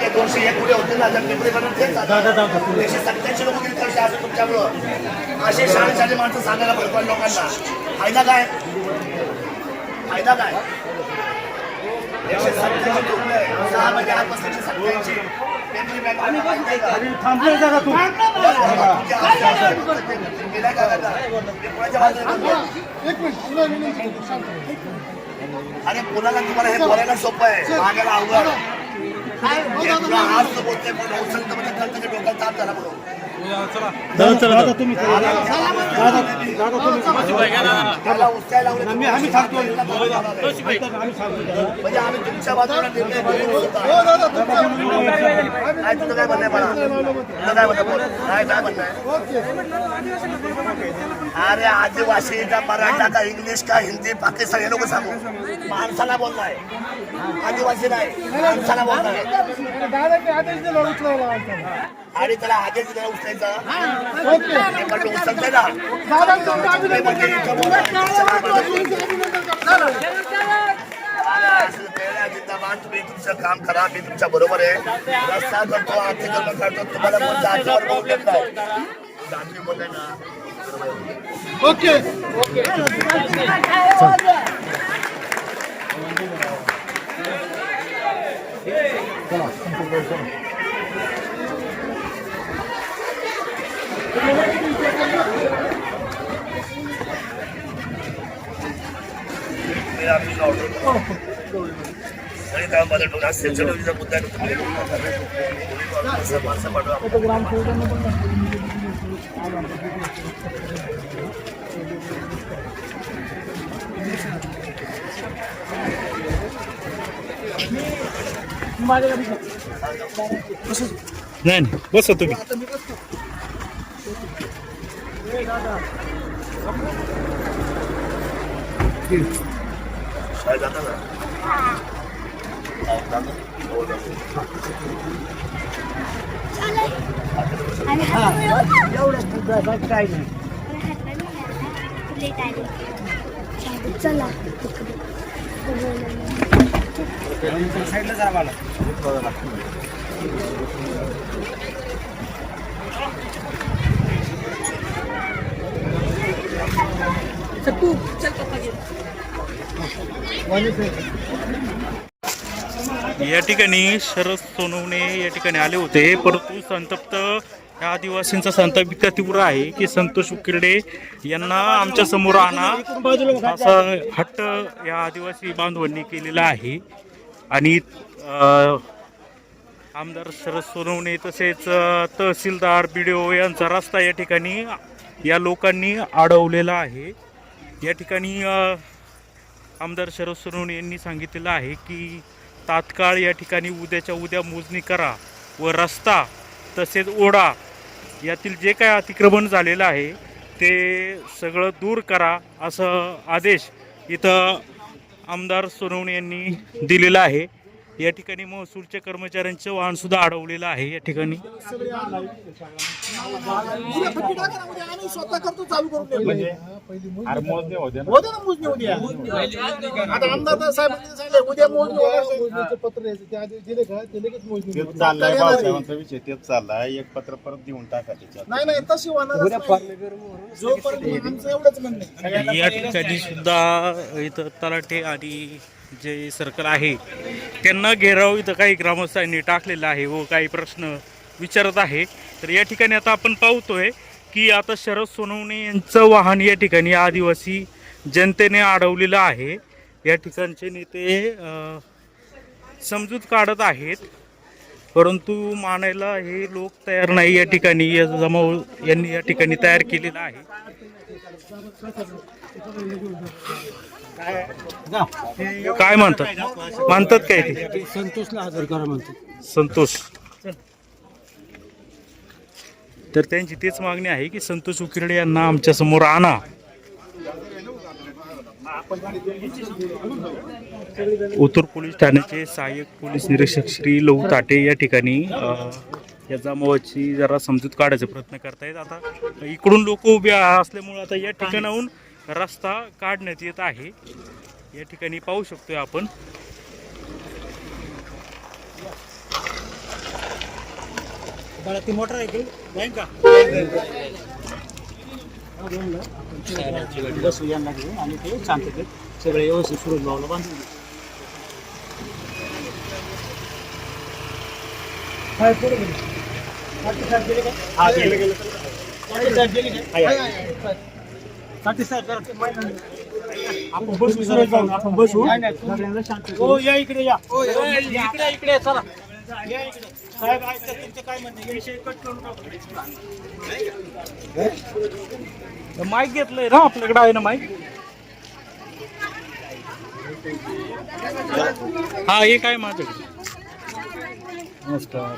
ते दोनशे एक पुढे होते ना. एकशे सत्याऐंशी लोक गेले तर असं तुमच्यामुळं. असे शाळे शाळे माणसं सांगायला भरपूर लोकांना. फायदा काय? फायदा काय? एकशे सत्याऐंशी सहा आजपासून एकशे सत्याऐंशी थांबले का? ते? एक मिनिट. अरे पुण्याला तुम्हाला हे बोलायला सोपं आहे मागायला हे तुला आज बोलते पण उचलतं म्हणजे की डोक्याला ताप झाला म्हणून दादा तुम्ही दादा दादा तुम्ही आम्ही सांगतो म्हणजे आम्ही हो अरे आदिवासी का मराठा का इंग्लिश का हिंदी पाकिस्तान हे लोक सांगू माणसाला बोललाय आदिवासी नाही माणसाला बोललाय आणि त्याला आदेश दिला ओके तुमचं तुम्ही तुमचं काम करा. मी तुमच्या बरोबर आहे. रस्ता करतो अतिक्रमण करतो. तुम्हाला कोण जातीवर प्रॉब्लेम नाही. जाती बोलले ना ओके मी नाही नाही. बसा तुम्ही. काय जाता ना? हो, जातो. हो, जातो. चला या ठिकाणी शरद सोनवणे या ठिकाणी आले होते. परंतु संतप्त या आदिवासींचा संताप इतका तीव्र आहे की संतोष उकिरडे यांना आमच्यासमोर आणा असा हट्ट या आदिवासी बांधवांनी केलेला आहे. आणि आमदार शरद सोनवणे तसेच तहसीलदार बी डी ओ यांचा रस्ता या ठिकाणी या लोकांनी अडवलेला आहे. या ठिकाणी आमदार शरद सोनवणे यांनी सांगितलेलं आहे की तात्काळ या ठिकाणी उद्याच्या उद्या मोजणी करा व रस्ता तसेच ओढा यातील जे काय अतिक्रमण झालेलं आहे ते सगळं दूर करा असं आदेश इथं आमदार सोनवणे यांनी दिलेला आहे. या ठिकाणी महसूलच्या कर्मचाऱ्यांचं वाहन सुद्धा अडवलेलं आहे या ठिकाणी. होईल. चाललाय एक पत्र परत देऊन टाका त्याच्यात. नाही नाही तशी होणार जोपर्यंत आमचं एवढंच म्हणणं आहे. या ठिकाणी सुद्धा इथं तलाटे आणि जे सर्कल आहे त्यांना घेराव इथं काही ग्रामस्थांनी टाकलेलं आहे व काही प्रश्न विचारत आहे. तर या ठिकाणी आता आपण पाहतोय की आता शरद सोनवणे यांचं वाहन या ठिकाणी आदिवासी जनतेने अडवलेलं आहे. या ठिकाणचे नेते समजूत काढत आहेत. परंतु मानायला हे लोक तयार नाही या ठिकाणी या जमाव यांनी या ठिकाणी तयार केलेलं आहे. काय म्हणतात? मानतात काय ते? संतोषला हजर करा म्हणतो संतोष. तर त्यांची तेच मागणी आहे की संतोष उकिरडे यांना आमच्यासमोर आणा. उत्तर पोलीस ठाण्याचे सहाय्यक पोलीस निरीक्षक श्री लहू ताटे या ठिकाणी या जमावाची जरा समजूत काढायचा प्रयत्न करतायत. आता इकडून लोक उभे असल्यामुळे आता या ठिकाणाहून रस्ता काढण्यात येत आहे. या ठिकाणी पाहू शकतोय आपण. ती मोटर आहे की? जाईन का? बसू यांना घेऊन आणि ते शांततेत सगळे व्यवस्थित सुरू लावलं बांधून देऊ. काय पुढे गेले? साठी साहेब गेले का? साठी साहेब गेले का? आहे, आहे, आहे. साठी साहेब जरा ते माहिती नाही. आपण बसू भाऊ, आपण बसू. हो या इकडे या. इकडे इकडे चला. या इकडे. साहेब ऐका तुमचं काय म्हणणं? आहे? हे विषय कट करून टाकू. माईक घेतलंय ना आपल्याकडे आहे ना माईक? हा एक आहे माझ्याकडे नमस्कार